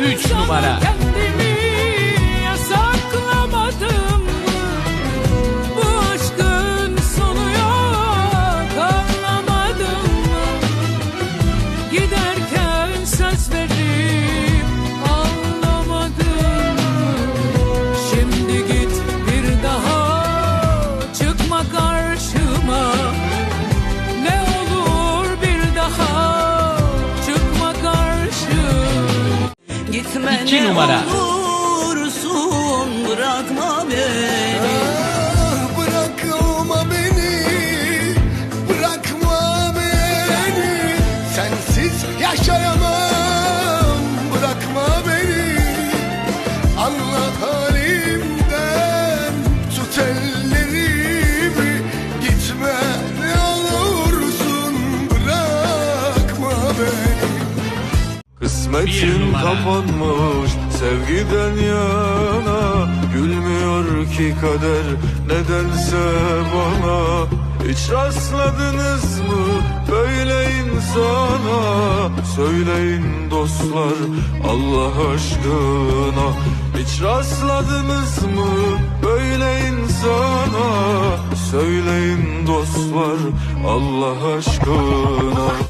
3 numara. Kendimi Gitme İki ne numara. olursun bırakma beni. Ah, Bırakma beni, bırakma beni. Sensiz yaşayamam, bırakma beni Anla halimden, tut ellerimi. Gitme ne olursun, bırakma beni Kısmetim kapanmış sevgiden yana. Gülmüyor ki kader nedense bana. Hiç rastladınız mı böyle insana? Söyleyin dostlar Allah aşkına. Hiç rastladınız mı böyle insana? Söyleyin dostlar Allah aşkına